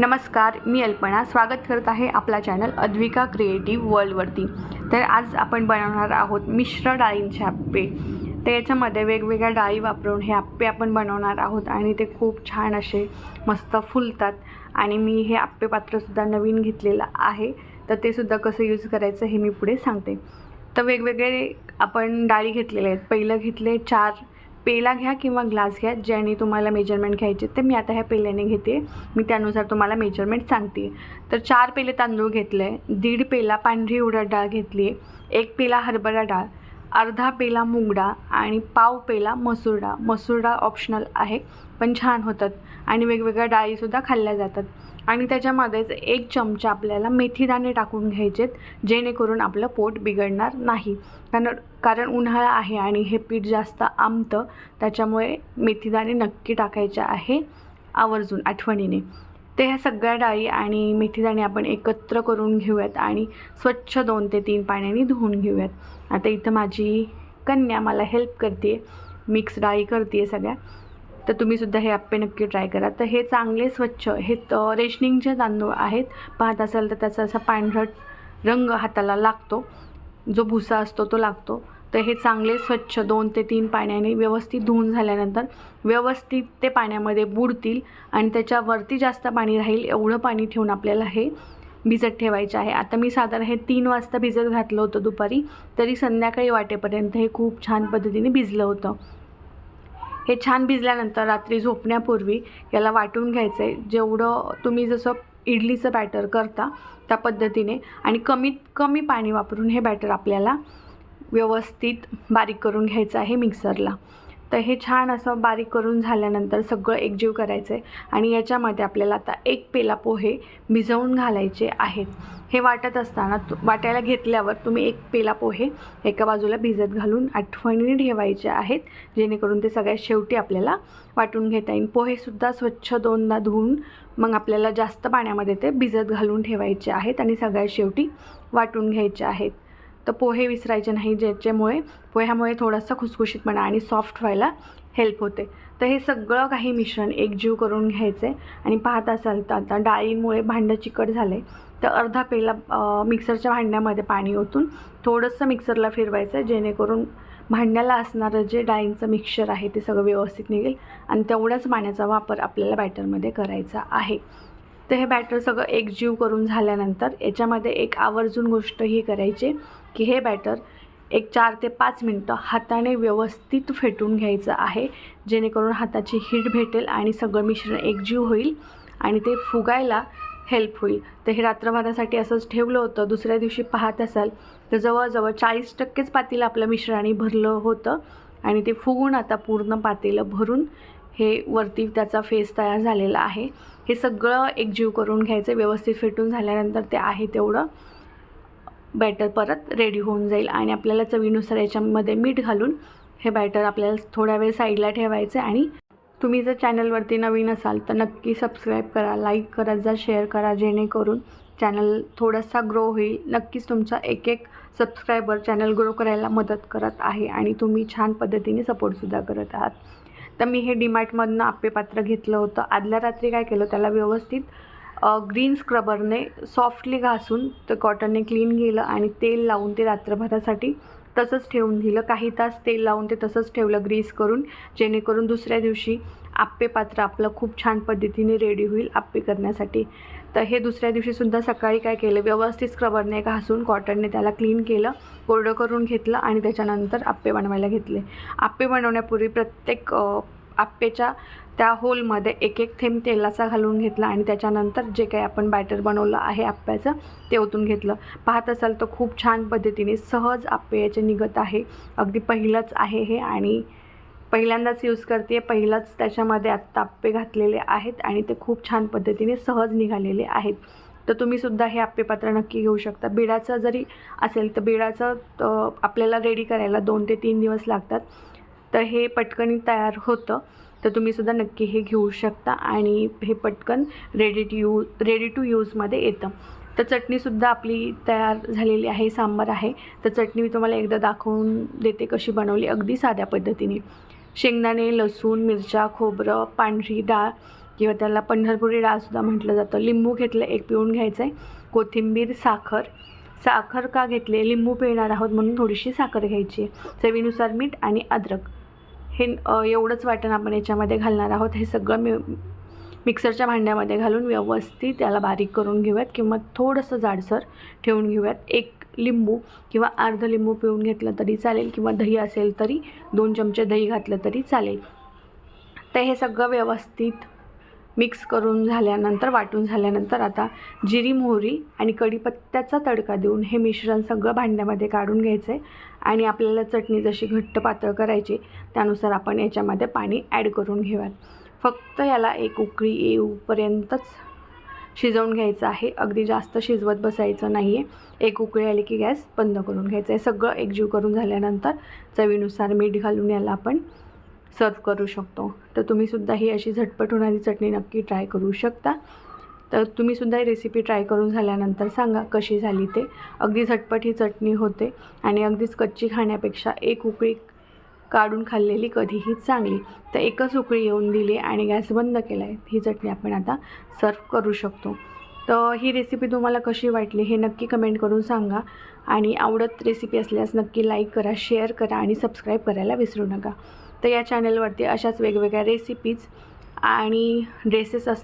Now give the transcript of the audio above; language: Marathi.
नमस्कार मी अल्पना. स्वागत करत आहे आपला चॅनल अद्विका क्रिएटिव्ह वर्ल्डवरती. तर आज आपण बनवणार आहोत मिश्र डाळींचे आप्पे. तर याच्यामध्ये वेगवेगळ्या डाळी वापरून हे आप्पे आपण बनवणार आहोत आणि ते खूप छान असे मस्त फुलतात. आणि मी हे आप्पे पात्रसुद्धा नवीन घेतलेलं आहे. तर ते सुद्धा कसं यूज करायचं हे मी पुढे सांगते. तर वेगवेगळे आपण डाळी घेतलेले आहेत. पहिलं घेतले चार पेला घ्या किंवा ग्लास घ्या ज्याने तुम्हाला मेजरमेंट घ्यायचे ते मी आता ह्या पेल्याने घेते. मी त्यानुसार तुम्हाला मेजरमेंट सांगते. तर चार पेले तांदूळ घेतले दीड पेला पांढरी उडद डाळ घेतली एक पेला हरभरा डाळ अर्धा पेला मूग डाळ आणि पाव पेला मसूर डाळ मसूर डाळ ऑप्शनल आहे पण छान होतात आणि वेगवेगळ्या डाळीसुद्धा खाल्ल्या जातात. आणि त्याच्यामध्येच एक चमचा आपल्याला मेथीदाणे टाकून घ्यायचेत जेणेकरून आपलं पोट बिघडणार नाही. कारण कारण उन्हाळा आहे आणि हे पीठ जास्त आंबतं त्याच्यामुळे मेथीदाणे नक्की टाकायचे आहे आवर्जून आठवणीने. ते ह्या सगळ्या डाळी आणि मेथीदाणे आपण एकत्र करून घेऊयात आणि स्वच्छ दोन ते तीन पाण्याने धुवून घेऊयात. आता इथं माझी कन्या मला हेल्प करते मिक्स डाळी करते सगळ्या. तर तुम्हीसुद्धा हे आप्पे नक्की ट्राय करा. तर हे चांगले स्वच्छ हे रेशनिंगचे तांदूळ आहेत पाहत असाल तर त्याचा असा पांढरट रंग हाताला लागतो. जो भुसा असतो तो लागतो. तर हे चांगले स्वच्छ दोन ते तीन पाण्याने व्यवस्थित धुवून झाल्यानंतर व्यवस्थित ते पाण्यामध्ये बुडतील आणि त्याच्यावरती जास्त पाणी राहील एवढं पाणी ठेवून आपल्याला हे भिजत ठेवायचे आहे. आता मी साधारण हे तीन वाजता भिजत घातलं होतं दुपारी तरी संध्याकाळी वाटेपर्यंत हे खूप छान पद्धतीने भिजलं होतं. हे छान भिजल्यानंतर रात्री झोपण्यापूर्वी याला वाटून घ्यायचं आहे जेवढं तुम्ही जसं इडलीचं बॅटर करता त्या पद्धतीने आणि कमीत कमी पाणी वापरून हे बॅटर आपल्याला व्यवस्थित बारीक करून घ्यायचं आहे मिक्सरला. तर हे छान असं बारीक करून झाल्यानंतर सगळं एकजीव करायचं आहे आणि याच्यामध्ये आपल्याला आता एक पेला पोहे भिजवून घालायचे आहेत. हे वाटत असताना तु वाटायला घेतल्यावर तुम्ही एक पेला पोहे एका बाजूला भिजत घालून आठवणीने ठेवायचे आहेत जेणेकरून ते सगळ्यात शेवटी आपल्याला वाटून घेता येईल. पोहेसुद्धा स्वच्छ दोनदा धुवून मग आपल्याला जास्त पाण्यामध्ये ते भिजत घालून ठेवायचे आहेत आणि सगळ्यात शेवटी वाटून घ्यायचे आहेत. तर पोहे विसरायचे नाही ज्याच्यामुळे पोह्यामुळे थोडासा खुसखुशीतपणा आणि सॉफ्ट व्हायला हेल्प होते. तर हे सगळं काही मिश्रण एकजीव करून घ्यायचं आहे आणि पाहत असाल तर आता डाळींमुळे भांडं चिकट झाले. तर अर्धा पेला मिक्सरच्या भांड्यामध्ये पाणी ओतून थोडंसं मिक्सरला फिरवायचं आहे जेणेकरून भांड्याला असणारं जे डाळींचं मिक्सर आहे ते सगळं व्यवस्थित निघेल आणि तेवढ्याच पाण्याचा वापर आपल्याला बॅटरमध्ये करायचा आहे. तर हे बॅटर सगळं एकजीव करून झाल्यानंतर याच्यामध्ये एक आवर्जून गोष्ट ही करायची की हे बॅटर एक चार ते पाच मिनटं हाताने व्यवस्थित फेटून घ्यायचं आहे जेणेकरून हाताची हीट भेटेल आणि सगळं मिश्रण एकजीव होईल आणि ते फुगायला हेल्प होईल. तर हे रात्रभरासाठी असंच ठेवलं होतं. दुसऱ्या दिवशी पाहत असाल तर जवळजवळ चाळीस टक्केच पातेलं आपलं मिश्राने भरलं होतं आणि ते फुगून आता पूर्ण पातेलं भरून हे वरती त्याचा फेस तयार झालेला आहे. हे सगळं एकजीव करून घ्यायचं व्यवस्थित फेटून झाल्यानंतर ते आहे तेवढं. बॅटर परत रेडी होऊन जाईल आणि आपल्याला चवीनुसार याच्यामध्ये मीठ घालून हे बॅटर आपल्याला थोड्या वेळ साईडला ठेवायचं आणि तुम्ही जर चॅनलवरती नवीन असाल तर नक्की सबस्क्राईब करा लाईक करत जा शेअर करा जेणेकरून चॅनल थोडासा ग्रो होईल. नक्कीच तुमचा एक एक सबस्क्रायबर चॅनल ग्रो करायला मदत करत आहे आणि तुम्ही छान पद्धतीने सपोर्टसुद्धा करत आहात. तर मी हे डीमार्टमधनं आप्पे पात्र घेतलं होतं. आदल्या रात्री काय केलं त्याला व्यवस्थित ग्रीन स्क्रबरने सॉफ्टली घासून ते कॉटनने क्लीन केलं आणि तेल लावून ते रात्रभरासाठी तसंच ठेवून दिलं. काही तास तेल लावून ते तसंच ठेवलं ग्रीस करून जेणेकरून दुसऱ्या दिवशी आप्पे पात्र आपलं खूप छान पद्धतीने रेडी होईल आप्पे करण्यासाठी. तर हे दुसऱ्या दिवशीसुद्धा सकाळी काय केलं व्यवस्थित स्क्रबरने घासून कॉटनने त्याला क्लीन केलं कोरडं करून घेतलं आणि त्याच्यानंतर आप्पे बनवायला घेतले. आप्पे बनवण्यापूर्वी प्रत्येक आप्पेच्या त्या होलमध्ये एक एक थेंब तेलाचा घालून घेतला आणि त्याच्यानंतर जे काही आपण बॅटर बनवलं आहे आप्प्याचं ते ओतून घेतलं. पाहत असाल तर खूप छान पद्धतीने सहज आप्पे याचे निघत आहे. अगदी पहिलंच आहे हे आणि पहिल्यांदाच यूज करते आहे पहिलंच त्याच्यामध्ये आत्ता आप्पे घातलेले आहेत आणि ते खूप छान पद्धतीने सहज निघालेले आहेत. तर तुम्हीसुद्धा हे आप्पे पात्र नक्की घेऊ शकता. बिडाचं जरी असेल तर बिडाचं आपल्याला रेडी करायला दोन ते तीन दिवस लागतात. तर हे पटकन तयार होतं. तर तुम्हीसुद्धा नक्की हे घेऊ शकता आणि हे पटकन ready to use ready to यूजमध्ये येतं. तर चटणीसुद्धा आपली तयार झालेली आहे सांबार आहे. तर चटणी मी तुम्हाला एकदा दाखवून देते कशी बनवली. अगदी साध्या पद्धतीने. शेंगदाणे लसूण मिरच्या खोबरं पांढरी डाळ किंवा त्याला पंढरपुरी डाळसुद्धा म्हटलं जातं. लिंबू घेतलं एक पिळून घ्यायचं आहे कोथिंबीर साखर. साखर का घेतली? लिंबू पिळणार आहोत म्हणून थोडीशी साखर घ्यायची आहे. चवीनुसार मीठ आणि अद्रक. हे एवढंच वाटण आपण याच्यामध्ये घालणार आहोत. हे सगळं मी मिक्सरच्या भांड्यामध्ये घालून व्यवस्थित त्याला बारीक करून घेऊयात किंवा थोडंसं जाडसर ठेवून घेऊयात. एक लिंबू किंवा अर्ध लिंबू पिळून घेतलं तरी चालेल किंवा दही असेल तरी दोन चमचे दही घातलं तरी चालेल. तर हे सगळं व्यवस्थित मिक्स करून झाल्यानंतर वाटून झाल्यानंतर आता जिरी मोहरी आणि कढीपत्त्याचा तडका देऊन हे मिश्रण सगळं भांड्यामध्ये काढून घ्यायचं आहे आणि आपल्याला चटणी जशी घट्ट पातळ करायची त्यानुसार आपण याच्यामध्ये पाणी ॲड करून घेऊयात. फक्त याला एक उकळी येऊपर्यंतच शिजवून घ्यायचं आहे. अगदी जास्त शिजवत बसायचं नाही आहे एक उकळी आली की गॅस बंद करून घ्यायचं आहे. सगळं एकजीव करून झाल्यानंतर चवीनुसार मीठ घालून याला आपण सर्व करू शकतो. तर तुम्हीसुद्धा ही अशी झटपट होणारी चटणी नक्की ट्राय करू शकता. तर तुम्हीसुद्धा ही रेसिपी ट्राय करून झाल्यानंतर सांगा कशी झाली ते. अगदी झटपट ही चटणी होते आणि अगदीच कच्ची खाण्यापेक्षा एक उकळी काढून खाल्लेली कधीही चांगली. तर एकच उकळी येऊन दिली आणि गॅस बंद केला आहे ही चटणी आपण आता सर्व करू शकतो. तर ही रेसिपी तुम्हाला कशी वाटली हे नक्की कमेंट करून सांगा. आणि आवडत रेसिपी असल्यास नक्की लाईक करा शेअर करा आणि सबस्क्राईब करायला विसरू नका. तर या चॅनलवरती अशाच वेगवेगळ्या रेसिपीज आणि ड्रेसेस अस